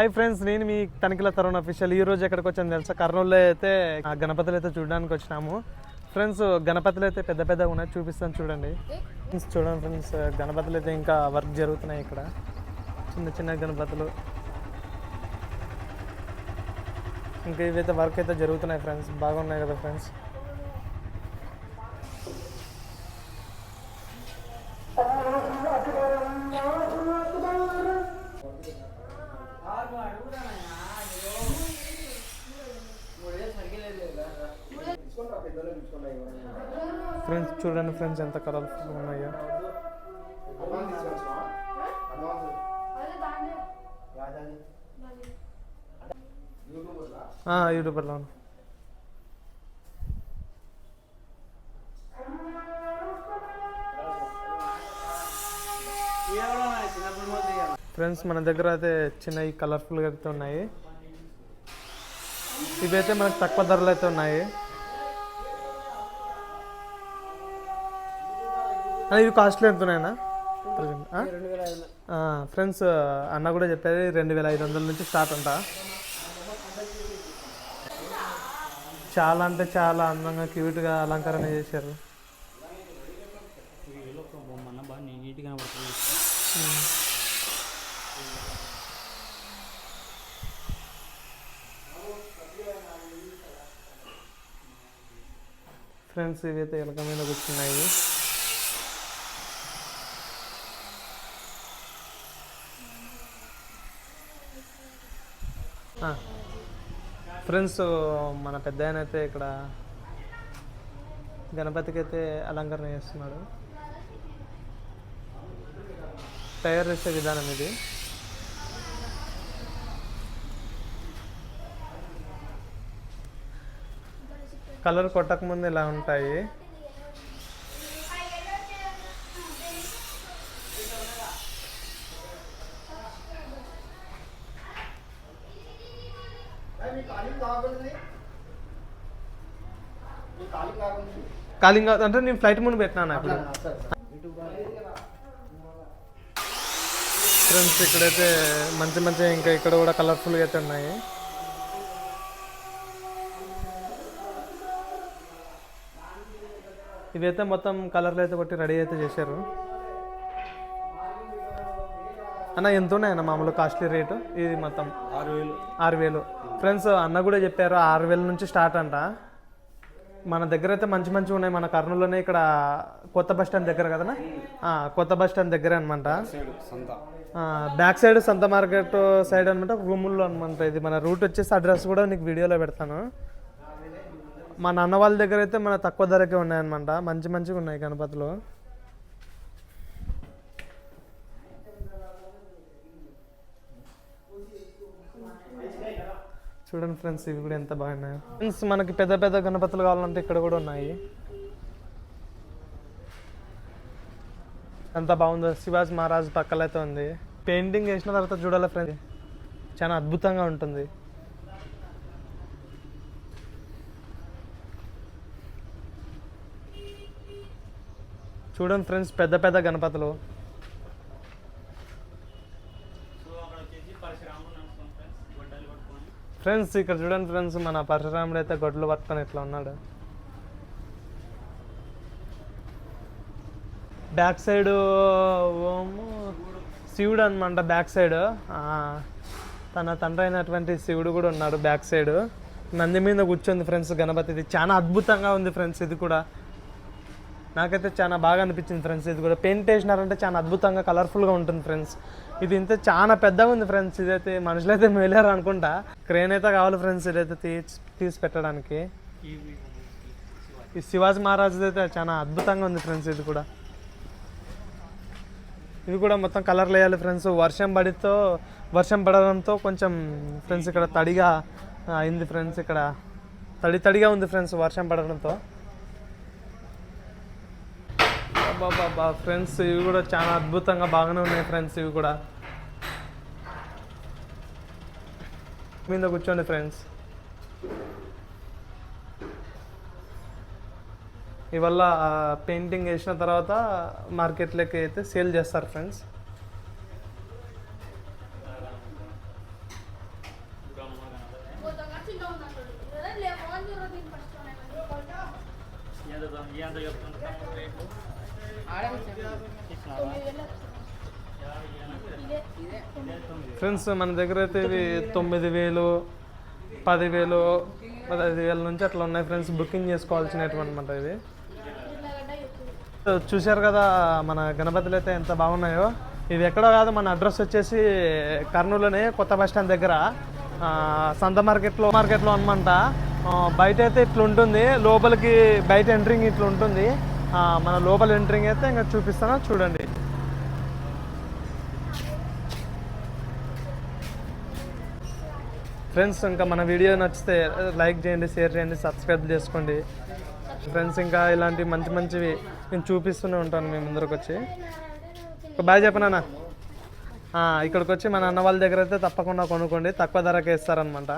Hi friends నేను మీ తనిఖీల Tarun official ఈ రోజు ఎక్కడికి వచ్చాను తెలుసా? కర్నూలులో అయితే ఆ గణపతులు అయితే చూడడానికి వచ్చినాము. ఫ్రెండ్స్ గణపతులు అయితే పెద్ద పెద్దగా ఉన్నాయి చూపిస్తాను చూడండి. ఫ్రెండ్స్ చూడండి ఫ్రెండ్స్ గణపతులు అయితే ఇంకా వర్క్ జరుగుతున్నాయి ఇక్కడ. చిన్న చిన్న గణపతులు. ఇంకా ఇవైతే వర్క్ అయితే జరుగుతున్నాయి ఫ్రెండ్స్ బాగున్నాయి కదా ఫ్రెండ్స్ ఫ్రెండ్స్ చూడండి ఫ్రెండ్స్ ఎంత కలర్ఫుల్ ఉన్నాయో. యూట్యూబర్లో చిన్నప్పుడు ఫ్రెండ్స్ మన దగ్గర అయితే చిన్నవి కలర్ఫుల్గా అయితే ఉన్నాయి. ఇవైతే మనకు తక్కువ ధరలు అయితే ఉన్నాయి. ఇవి కాస్ట్లీ ఎంత ఉన్నాయన్నా? ఫ్రెండ్స్ అన్న కూడా చెప్పేది రెండు వేల ఐదు వందల నుంచి స్టార్ట్ అంట. చాలా అంటే చాలా అందంగా క్యూట్గా అలంకరణ చేశారు. ఫ్రెండ్స్ ఇవైతే ఎలక మీద కూర్చున్నాయి. ఫ్రెండ్స్ మన పెద్ద ఆయన అయితే ఇక్కడ గణపతికి అయితే అలంకరణ చేస్తున్నాడు. తయారు చేసే విధానం ఇది. కలర్ కొట్టక ముందు ఇలా ఉంటాయి. కాలింగ్ అంటే నేను ఫ్లైట్ ముందు పెట్టినాను అప్పుడు ఫ్రెండ్స్ ఇక్కడైతే మంచి మంచి ఇంకా ఇక్కడ కూడా కలర్ఫుల్గా అయితే ఉన్నాయి. ఇవైతే మొత్తం కలర్లు అయితే కొట్టి రెడీ అయితే చేశారు. అన్న ఎంత ఉన్నాయన్న మామూలు కాస్ట్లీ రేటు? ఇది మొత్తం ఆరు వేలు. ఆరు వేలు. ఫ్రెండ్స్ అన్న కూడా చెప్పారు ఆరు వేల నుంచి స్టార్ట్ అంట. మన దగ్గర అయితే మంచి మంచి ఉన్నాయి. మన కర్నూలులోనే ఇక్కడ కొత్త బస్ స్టాండ్ దగ్గర కదనా కొత్త బస్ స్టాండ్ దగ్గర అనమాట బ్యాక్ సైడ్ సంత. మార్కెట్ సైడ్ అనమాట రూముల్లో అనమాట ఇది. మన రూట్ వచ్చేసి అడ్రస్ కూడా నీకు వీడియోలో పెడతాను. మా నాన్న వాళ్ళ దగ్గర అయితే మన తక్కువ ధరకే ఉన్నాయన్నమాట. మంచి మంచిగా ఉన్నాయి గణపతులు. చూడండి ఫ్రెండ్స్ ఇవి కూడా ఎంత బాగున్నాయి. ఫ్రెండ్స్ మనకి పెద్ద పెద్ద గణపతులు కావాలంటే ఇక్కడ కూడా ఉన్నాయి. ఎంత బాగుందో. శివాజీ మహారాజ్ పక్కల అయితే ఉంది. పెయింటింగ్ వేసిన తర్వాత చూడాలి ఫ్రెండ్స్? చాలా అద్భుతంగా ఉంటుంది. చూడండి ఫ్రెండ్స్ పెద్ద పెద్ద గణపతులు. ఫ్రెండ్స్ ఇక్కడ చూడండి ఫ్రెండ్స్ మన పరశురాముడు అయితే గొడ్లు పట్టుకొని ఇట్లా ఉన్నాడు. బ్యాక్ సైడ్ ఓము శివుడు అనమాట బ్యాక్ సైడ్. తన తండ్రి అయినటువంటి శివుడు కూడా ఉన్నాడు బ్యాక్ సైడ్. నంది మీద కూర్చుంది ఫ్రెండ్స్ గణపతి ఇది చాలా అద్భుతంగా ఉంది ఫ్రెండ్స్ ఇది కూడా. నాకైతే చాలా బాగా అనిపించింది ఫ్రెండ్స్. ఇది కూడా పెయింట్ వేసినారంటే చాలా అద్భుతంగా కలర్ఫుల్గా ఉంటుంది ఫ్రెండ్స్. ఇది ఇంత చాలా పెద్దగా ఉంది ఫ్రెండ్స్. ఇదైతే మనుషులు అయితే మేలేరు అనుకుంటా. క్రేన్ అయితే కావాలి ఫ్రెండ్స్ ఇదైతే తీసి తీసి పెట్టడానికి. ఈ శివాజీ మహారాజు అయితే చాలా అద్భుతంగా ఉంది ఫ్రెండ్స్ ఇది కూడా. ఇది కూడా మొత్తం కలర్లు వేయాలి ఫ్రెండ్స్. వర్షం పడితో వర్షం పడడంతో కొంచెం ఫ్రెండ్స్ ఇక్కడ తడిగా అయింది ఫ్రెండ్స్ ఇక్కడ. తడి తడిగా ఉంది ఫ్రెండ్స్ వర్షం పడడంతో. బాబా ఫ్రెండ్స్ ఇవి కూడా చాలా అద్భుతంగా బాగానే ఉన్నాయి ఫ్రెండ్స్ ఇవి కూడా. మీద కూర్చోండి ఫ్రెండ్స్ ఇవల్ల పెయింటింగ్ వేసిన తర్వాత మార్కెట్లోకి అయితే సేల్ చేస్తారు ఫ్రెండ్స్ ఫ్రెండ్స్ మన దగ్గర అయితే ఇవి తొమ్మిది వేలు పదివేలు పదహైదు వేల నుంచి అట్లా ఉన్నాయి ఫ్రెండ్స్. బుకింగ్ చేసుకోవాల్సినటువంటి అనమాట ఇది. చూశారు కదా మన గణపతులు అయితే ఎంత బాగున్నాయో. ఇది ఎక్కడో కాదు మన అడ్రస్ వచ్చేసి కర్నూలులోనే కొత్త బస్ స్టాండ్ దగ్గర సంత మార్కెట్లో మార్కెట్లో అనమాట బయట అయితే ఇట్లా ఉంటుంది లోపలికి బయట ఎంట్రింగ్ ఇట్లా ఉంటుంది మన లోపల ఎంట్రింగ్ అయితే ఇంకా చూపిస్తాను. చూడండి. ఫ్రెండ్స్ ఇంకా మన వీడియో నచ్చితే లైక్ చేయండి షేర్ చేయండి సబ్స్క్రైబ్ చేసుకోండి. ఫ్రెండ్స్ ఇంకా ఇలాంటి మంచి మంచివి నేను చూపిస్తూనే ఉంటాను మీ ముందరకు వచ్చి ఒక బాయ్ చెప్పనా ఇక్కడికి వచ్చి మన అన్న వాళ్ళ దగ్గర అయితే తప్పకుండా కొనుక్కోండి. తక్కువ ధరకే ఇస్తారనమాట